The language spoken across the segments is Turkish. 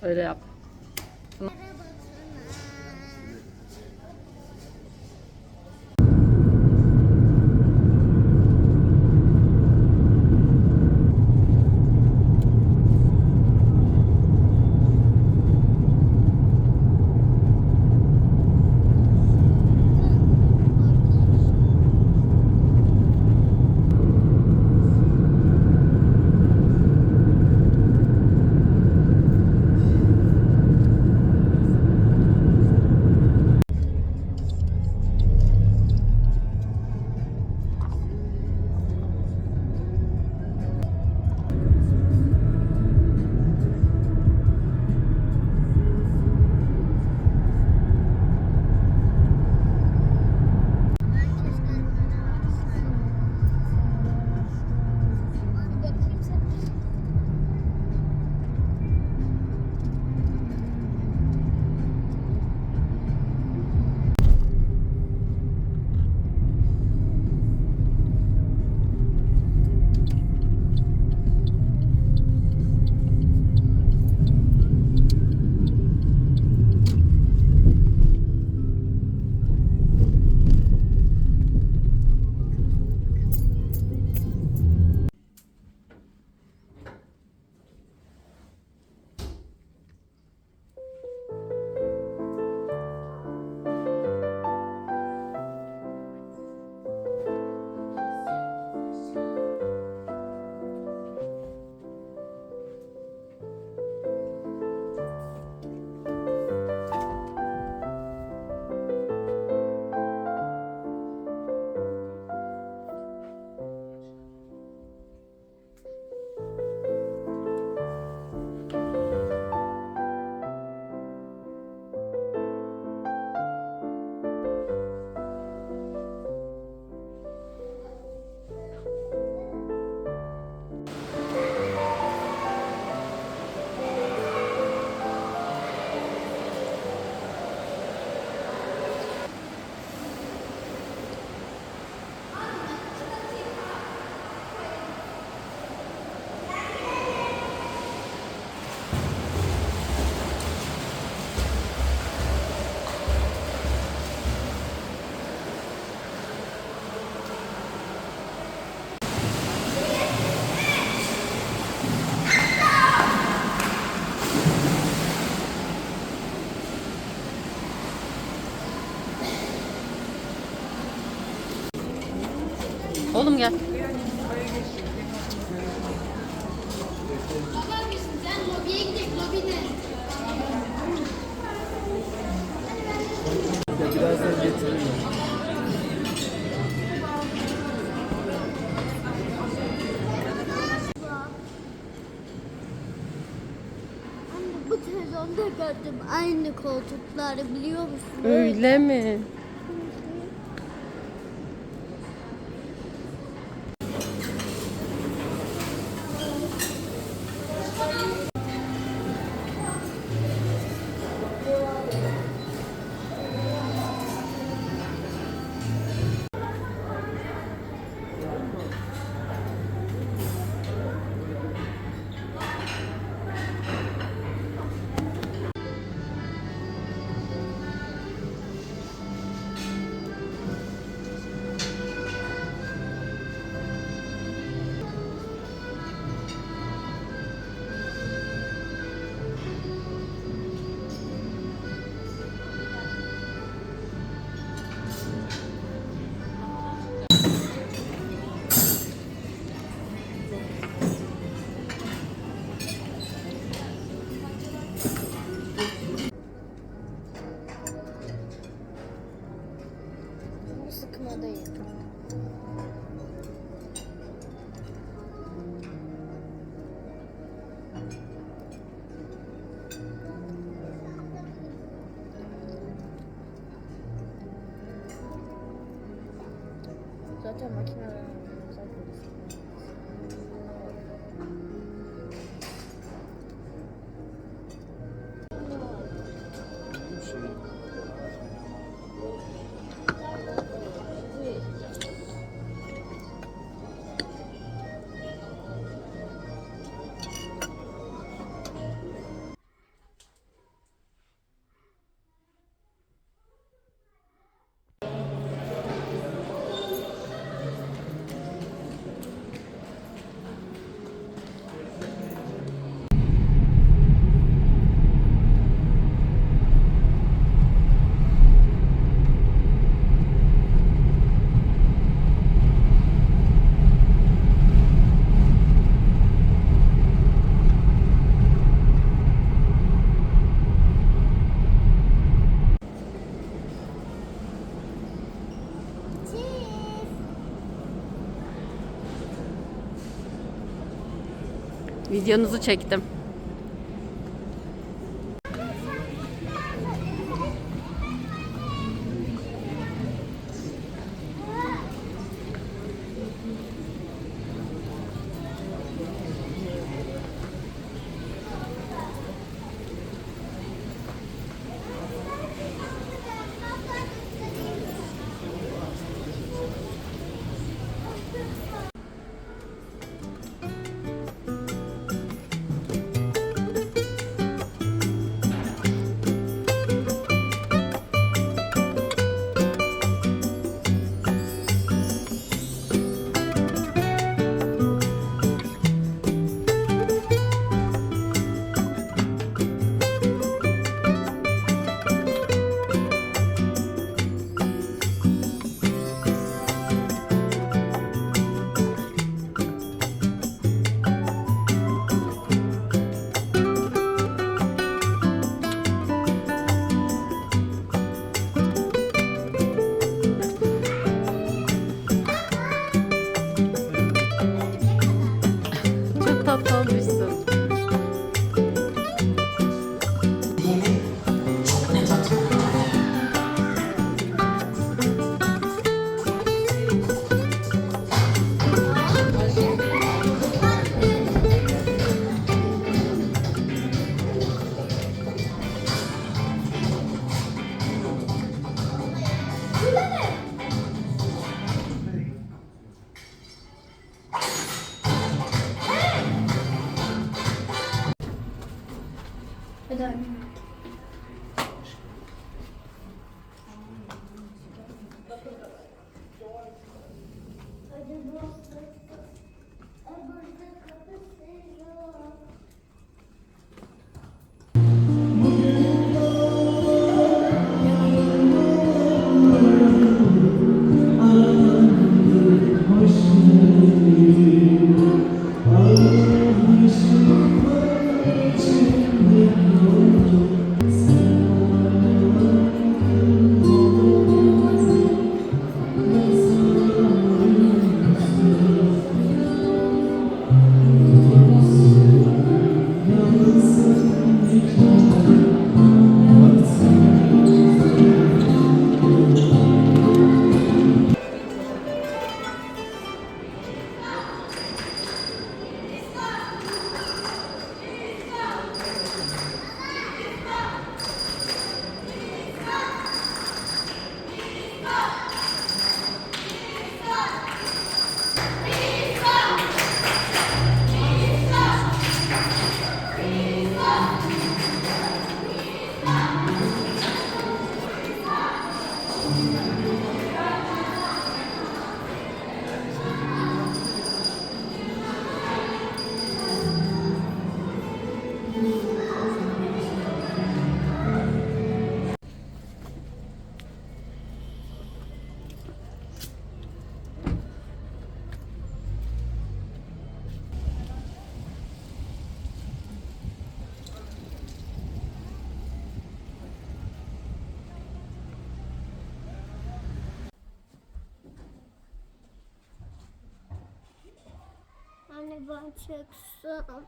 可以呀 getiririm. Anne bu televizyonda gördüm aynı koltukları biliyor musun? Öyle mi? zaten makineler. Videonuzu çektim. Anne ben çıksam.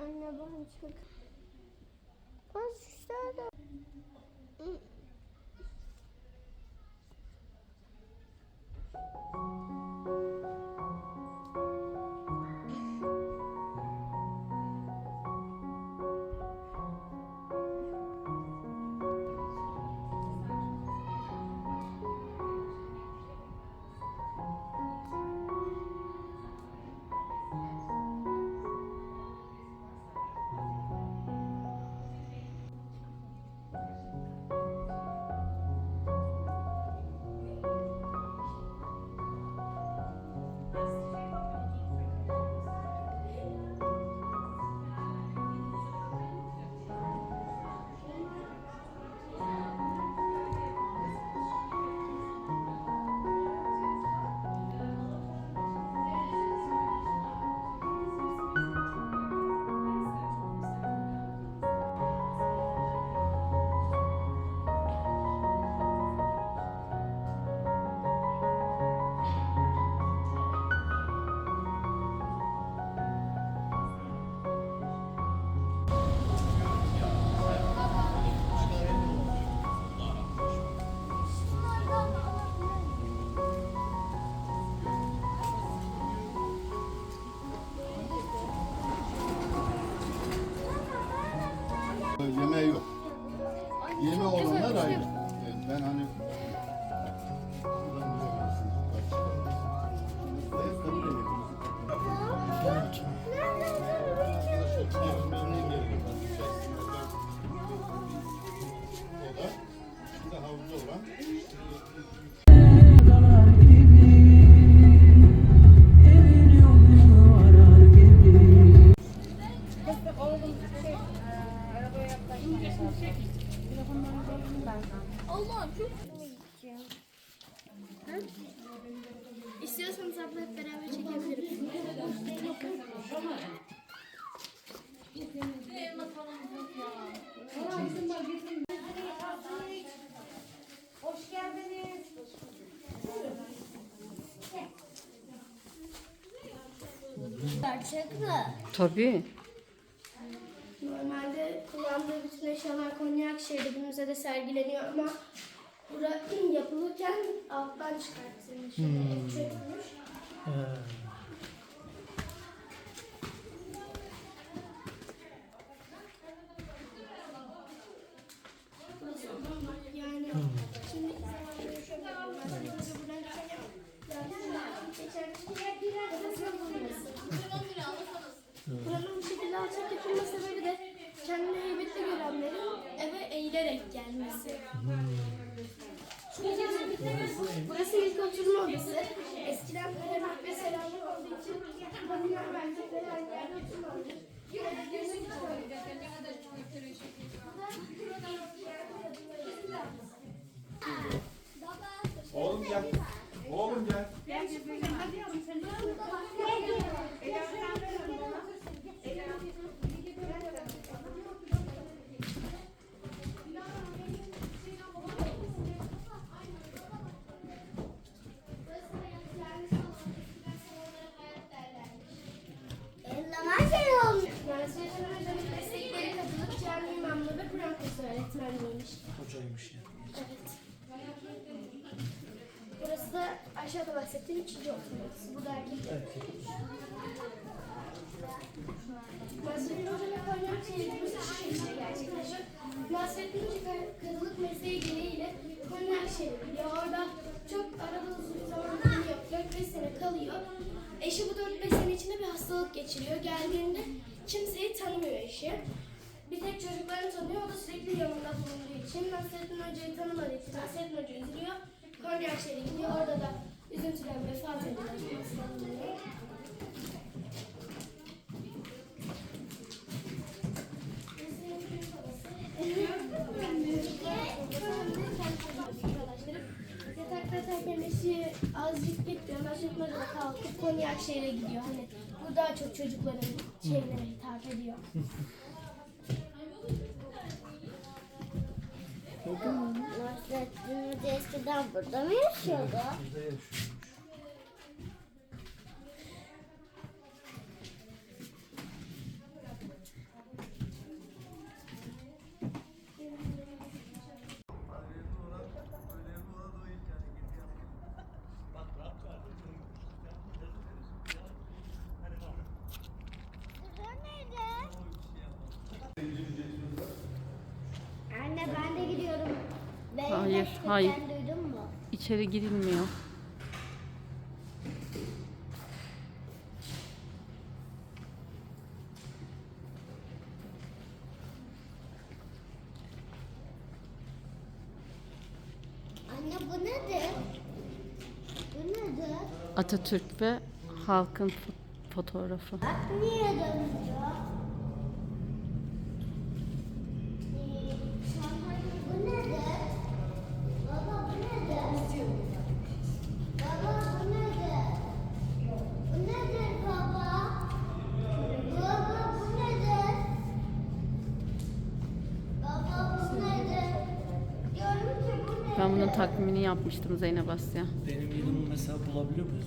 Anne ben çık. Mi? Tabii. Normalde kullandığı bütün eşyalar Konyakşehir'de bir müzede sergileniyor ama bura yapılırken alttan çıkartılmış. Hmm. Çökmüş. Burası gelmesi. Burası ilk oturma odası. Eskiden karamak ve selamlık olduğu için kadınlar ve erkekler aynı yerde oturmamış. Oğlum aşağıda bahsettiğim üçüncü oturma odası. Burada erkekler. Nasrettin Hoca'nın kaynak çevirmesi şekilde Hoca kay- kadılık mesleği gereğiyle kaynak çeviriyor. Orada çok arada uzun zaman bulunuyor. 4-5 sene kalıyor. Eşi bu 4-5 sene içinde bir hastalık geçiriyor. Geldiğinde kimseyi tanımıyor eşi. Bir tek çocuklarını tanıyor, o da sürekli yanında bulunduğu için. Nasrettin Hoca'yı tanımadığı için Nasrettin Hoca üzülüyor. Konyakşehir'e gidiyor, orada da üzüntüden vefat ediyor. hastalanıyor. Yatakta eşi azıcık gitti. Nasrettin Hoca da kalkıp Konyakşehir'e gidiyor. Hani bu daha çok çocukların şeylere hitap ediyor. Nasrettin Hoca eskiden burada mı yaşıyordu? Burada yaşıyormuş. Anne ben de gidiyorum. Ben Hayır, de- hayır. Sen duydun mu? İçeri girilmiyor. Anne bu nedir? Bu nedir? Atatürk ve halkın fo- fotoğrafı. Bak niye dönüyor? Ee, Bu nedir? Baba bu nedir? Baba bu nedir? Bu nedir baba? Baba bu nedir? Baba bu nedir? Diyorum ki bu nedir? Ben bunun takvimini yapmıştım Zeynep Asya. Benim yılımı mesela bulabiliyor muyuz?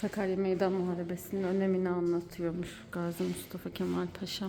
Sakarya Meydan Muharebesi'nin önemini anlatıyormuş Gazi Mustafa Kemal Paşa.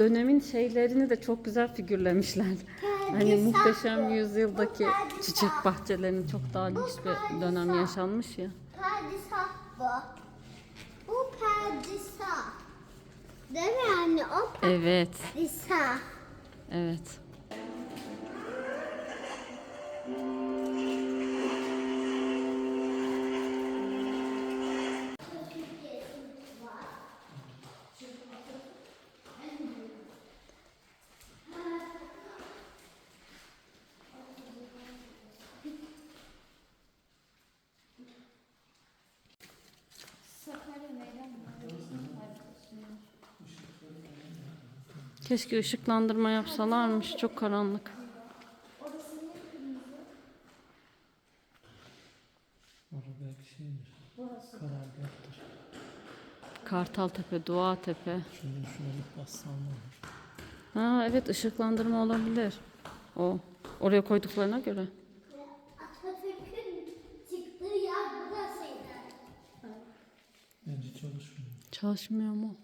Dönemin şeylerini de çok güzel figürlemişler. Hani muhteşem yüzyıldaki çiçek bahçelerinin çok daha lüks bir dönem yaşanmış ya. Padişah bu. Bu padişah. Değil mi anne? O Evet, padişah. evet. Sakarya Keşke ışıklandırma yapsalarmış. Çok karanlık. Orada belki şeydir. Karargahtır. Kartaltepe. Şöyle olur? Ha evet ışıklandırma olabilir. O oraya koyduklarına göre. Atatürk'ün çıktığı yer burasıydı. Bence çalışmıyor. Çalışmıyor mu?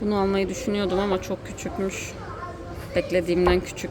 Bunu almayı düşünüyordum ama çok küçükmüş. Beklediğimden küçük.